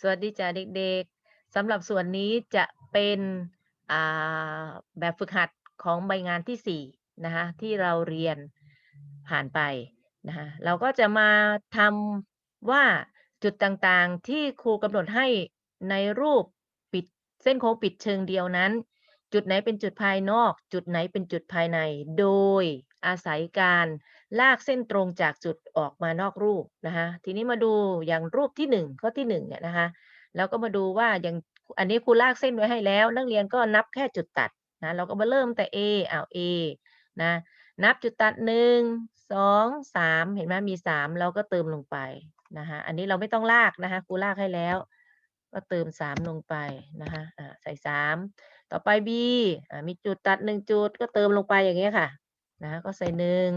สวัสดีจ้าเด็กๆสำหรับส่วนนี้จะเป็นแบบฝึกหัดของใบงานที่สี่นะคะที่เราเรียนผ่านไปนะคะเราก็จะมาทำว่าจุดต่างๆที่ครูกำหนดให้ในรูปปิดเส้นโค้งปิดเชิงเดียวนั้น จุดไหนเป็นจุดภายนอก จุดไหนเป็นจุดภายใน โดยอาศัยการลากเส้นตรงจากจุดออกมานอกรูปนะคะทีนี้มาดูอย่างรูปที่หนึ่งข้อที่หนึ่งเนี่ยนะคะแล้วก็มาดูว่าอย่างอันนี้ครูลากเส้นไว้ให้แล้ว นักเรียนก็นับแค่จุดตัดนะเราก็มาเริ่มแต่ A อ้าว A นะนับจุดตัดหนึ่งสองสามเห็นไหมมีสามเราก็เติมลงไปนะคะอันนี้เราไม่ต้องลากนะคะครูลากให้แล้ว ก็เติมสามลงไปนะคะอ่าใส่สามต่อไป B อ่ามีจุดตัดหนึ่งจุดก็เติมลงไปอย่างเงี้ยค่ะนะคะก็ใส่หนึ่ง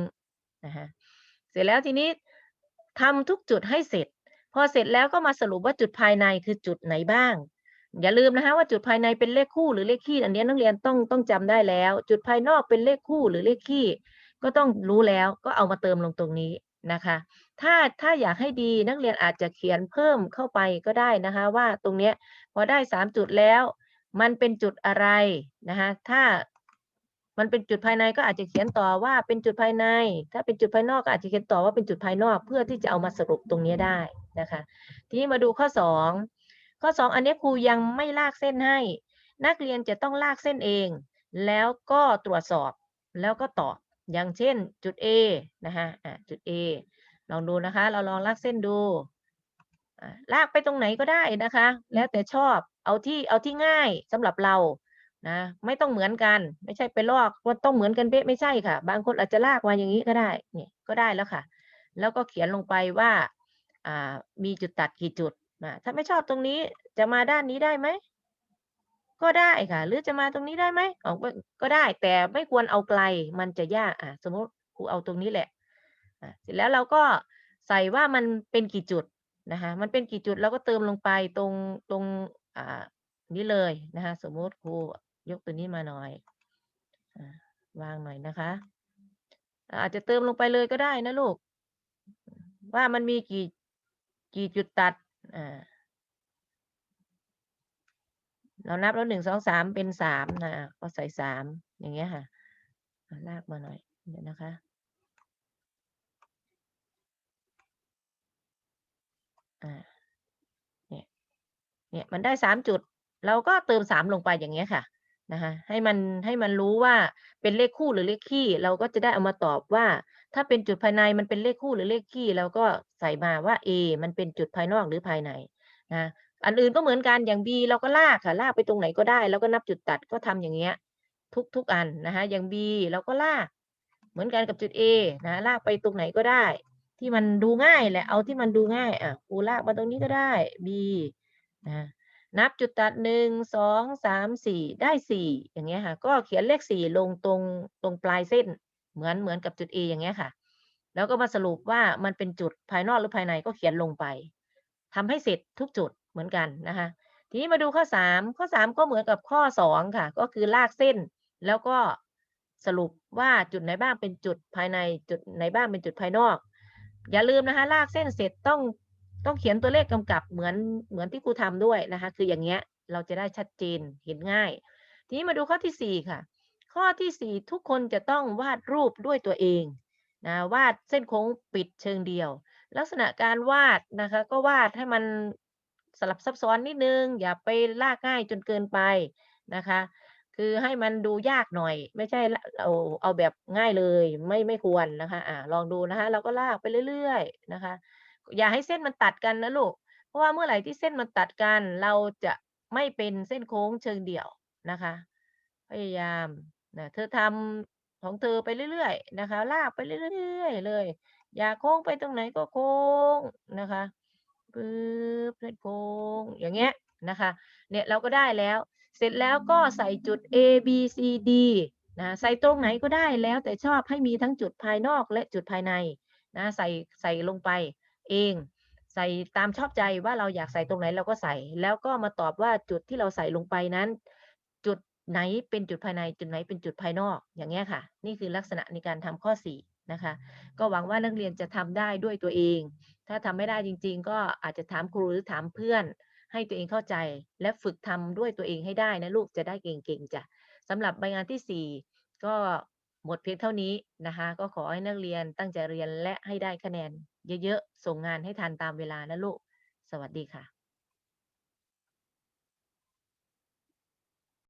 นะคะเสร็จแล้วทีนี้ทำทุกจุดให้เสร็จ พอเสร็จแล้วก็มาสรุปว่าจุดภายในคือจุดไหนบ้าง อย่าลืมนะคะว่าจุดภายในเป็นเลขคู่หรือเลขคี่อันนี้นักเรียนต้องต้องจำได้แล้ว จุดภายนอกเป็นเลขคู่หรือเลขคี่ก็ต้องรู้แล้วก็เอามาเติมลงตรงนี้ นะคะ ถ้าถ้าอยากให้ดีนักเรียนอาจจะเขียนเพิ่มเข้าไปก็ได้นะคะ ว่าตรงเนี้ยพอได้สามจุดแล้ว มันเป็นจุดอะไรนะคะถ้ามันเป็นจุดภายในก็อาจจะเขียนต่อว่าเป็นจุดภายใน ถ้าเป็นจุดภายนอกก็อาจจะเขียนต่อว่าเป็นจุดภายนอกเพื่อที่จะเอามาสรุปตรงนี้ได้นะคะ ทีนี้มาดูข้อสองข้อสองอันนี้ครูยังไม่ลากเส้นให้ นักเรียนจะต้องลากเส้นเอง แล้วก็ตรวจสอบแล้วก็ตอบ อย่างเช่นจุด A นะคะจุด A ลองดูนะคะ เราลองลากเส้นดู ลากไปตรงไหนก็ได้นะคะ แล้วแต่ชอบ เอาที่เอาที่ง่ายสำหรับเรา นะ ไม่ต้องเหมือนกัน ไม่ใช่ไปลอกว่าต้องเหมือนกันเป๊ะไม่ใช่ค่ะ บางคนอาจจะลากมาอย่างนี้ก็ได้ นี่ก็ได้แล้วค่ะ แล้วก็เขียนลงไปว่าอ่ามีจุดตัดกี่จุดนะถ้าไม่ชอบตรงนี้จะมาด้านนี้ได้ไหม ก็ได้ค่ะ หรือจะมาตรงนี้ได้ไหมออกก็ได้ แต่ไม่ควรเอาไกลมันจะยากอะสมมติครูเอาตรงนี้แหละอะเสร็จแล้วเราก็ใส่ว่ามันเป็นกี่จุดนะคะมันเป็นกี่จุดเราก็เติมลงไปตรงตรงอ่านี้เลยนะคะสมมติครูยกตัวนี้มาหน่อยอ่าวางหน่อยนะคะ อาจจะเติมลงไปเลยก็ได้นะลูก ว่ามันมีกี่กี่จุดตัดอ่า เรานับแล้วหนึ่งสองสามเป็นสามนะก็ใส่สามอย่างเงี้ยค่ะลากมาหน่อยเดี๋ยวนะคะเนี่ยเนี่ยมันได้สามจุด เราก็เติมสามลงไปอย่างเงี้ยค่ะนะคะให้มันให้มันรู้ว่าเป็นเลขคู่หรือเลขคี่ เราก็จะได้เอามาตอบว่า ถ้าเป็นจุดภายในมันเป็นเลขคู่หรือเลขคี่เราก็ใส่มาว่า A มันเป็นจุดภายนอกหรือภายในนะ อันอื่นก็เหมือนกันอย่าง B เราก็ลากค่ะ ลากไปตรงไหนก็ได้ แล้วก็นับจุดตัดก็ทำอย่างเงี้ย ทุกทุกอันนะคะอย่าง B เราก็ลาก เหมือนกันกับจุด A นะลากไปตรงไหนก็ได้ ที่มันดูง่ายแหละเอาที่มันดูง่ายอะกูลากมาตรงนี้ก็ได้ B นะนับจุดตัดหนึ่งสองสามสี่ได้สี่อย่างเงี้ยค่ะ ก็เขียนเลขสี่ลงตรงตรงปลายเส้น เหมือนเหมือนกับจุด A อย่างเงี้ยค่ะ แล้วก็มาสรุปว่ามันเป็นจุดภายนอกหรือภายในก็เขียนลงไปทำให้เสร็จทุกจุด เหมือนกันนะคะทีนี้มาดูข้อสามข้อสามก็เหมือนกับข้อสองค่ะ ก็คือลากเส้น แล้วก็สรุปว่าจุดไหนบ้างเป็นจุดภายในจุดไหนบ้างเป็นจุดภายนอก อย่าลืมนะคะ ลากเส้นเสร็จต้องต้องเขียนตัวเลขกำกับเหมือนเหมือนที่ครูทำด้วยนะคะ คืออย่างเงี้ยเราจะได้ชัดเจนเห็นง่าย ทีนี้มาดูข้อที่สี่ค่ะ ข้อที่สี่ทุกคนจะต้องวาดรูปด้วยตัวเองนะวาดเส้นโค้งปิดเชิงเดียว ลักษณะการวาดนะคะ ก็วาดให้มัน สลับซับซ้อนนิดนึง อย่าไปลากง่ายจนเกินไปนะคะ คือให้มันดูยากหน่อย ไม่ใช่เอาเอาแบบง่ายเลยไม่ไม่ควรนะคะอ่าลองดูนะคะเราก็ลากไปเรื่อยๆนะคะ อย่าให้เส้นมันตัดกันนะลูกเพราะว่าเมื่อไหร่ที่เส้นมันตัดกัน เราจะไม่เป็นเส้นโค้งเชิงเดี่ยวนะคะ พยายามนะเธอทำของเธอไปเรื่อยๆนะคะ ลากไปเรื่อยๆเลย อย่าโค้งไปตรงไหนก็โค้งนะคะ ปึ๊บเส้นโค้งอย่างเงี้ยนะคะ เนี่ยเราก็ได้แล้ว เสร็จแล้วก็ใส่จุด A B C D นะใส่ตรงไหนก็ได้แล้วแต่ชอบให้มีทั้งจุดภายนอกและจุดภายในนะใส่ใส่ลงไปเอง ใส่ตามชอบใจว่าเราอยากใส่ตรงไหนเราก็ใส่ แล้วก็มาตอบว่าจุดที่เราใส่ลงไปนั้น จุดไหนเป็นจุดภายในจุดไหนเป็นจุดภายนอกอย่างเงี้ยค่ะ นี่คือลักษณะในการทำข้อสี่ นะคะ ก็หวังว่านักเรียนจะทำได้ด้วยตัวเอง ถ้าทำไม่ได้จริง ๆ ก็อาจจะถามครูหรือถามเพื่อน ให้ตัวเองเข้าใจ และฝึกทำด้วยตัวเองให้ได้นะลูกจะได้เก่งๆจ้ะสำหรับใบงานที่ 4 ก็หมดเพียงเท่านี้นะคะ ก็ขอให้นักเรียนตั้งใจเรียนและให้ได้คะแนน เยอะๆ ส่งงานให้ทันตามเวลานะลูก สวัสดีค่ะ